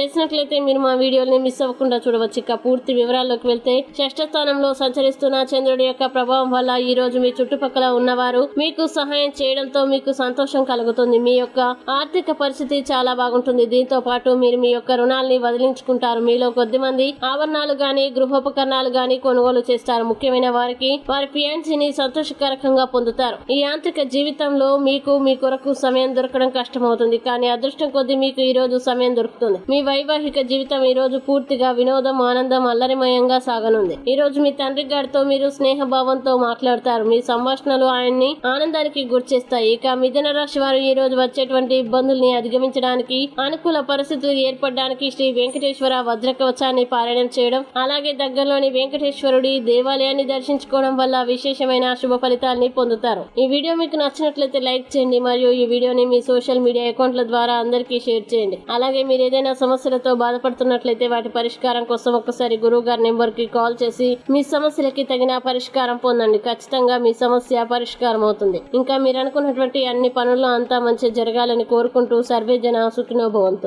చేసినట్లయితే మీరు మా వీడియోని మిస్ అవ్వకుండా చూడవచ్చు. ఇక పూర్తి వివరాల్లోకి వెళ్తే షష్ఠ స్థానంలో సంచరిస్తున్న చంద్రుడి యొక్క ప్రభావం వల్ల ఈ రోజు మీ చుట్టుపక్కల ఉన్నవారు మీకు సహాయం చేయడంతో మీకు సంతోషం కలుగుతుంది. మీ యొక్క ఆర్థిక పరిస్థితి చాలా బాగుంటుంది. దీంతో పాటు మీరు మీ యొక్క రుణాల్ని వదిలించుకుంటారు. మీలో కొద్ది మంది ఆభరణాలు గాని గృహోపకరణాలు గాని కొనుగోలు చేస్తారు. ముఖ్యమైన వారికి వారి ఫియాన్సీని సంతోషకరంగా పొందుతారు. ఈ యాంత్రిక జీవితంలో మీకు మీ కొరకు సమయం దొరకడం కష్టమవుతుంది. కానీ అదృష్టం కొద్ది మీకు ఈ రోజు సమయం దొరుకుతుంది. మీ వైవాహిక జీవితం ఈ రోజు పూర్తిగా వినోదం ఆనందం అల్లరిమయంగా సాగనుంది. ఈ రోజు మీ తండ్రి గారితో మీరు స్నేహభావంతో మాట్లాడతారు. మీ సంభాషణలు ఆయన్ని ఆనందానికి గుర్చేస్తాయి. ఇక మిథున రాశి వారు ఈ రోజు వచ్చేటువంటి ఇబ్బందుల్ని అధిగమించడానికి అనుకూల పరిస్థితులు ఏర్పడడానికి శ్రీ వెంకటేశ్వర వజ్రకవచాన్ని పారాయణం చేయడం అలాగే దగ్గరలోని వెంకటేశ్వరుడి దేవాలయాన్ని దర్శించుకోవడం వల్ల విశేషమైన శుభ ఫలితాల్ని పొందుతారు. ఈ వీడియో మీకు నచ్చినట్లయితే లైక్ చేయండి మరియు ఈ వీడియోని మీ సోషల్ మీడియా అకౌంట్ల ద్వారా అందరికీ షేర్ చేయండి. అలాగే మీరు ఏదైనా సమస్యలతో బాధపడుతున్నట్లయితే వాటి పరిష్కారం కోసం ఒక్కసారి గురువు గారి నెంబర్కి కాల్ చేసి మీ సమస్యలకి తగిన పరిష్కారం పొందండి. ఖచ్చితంగా మీ సమస్య పరిష్కారం అవుతుంది. ఇంకా మీరు అనుకున్నటువంటి అన్ని పనుల్లో అంతా మంచి జరగాలని కోరుకుంటూ సర్వే జన సుఖినోభవంతు.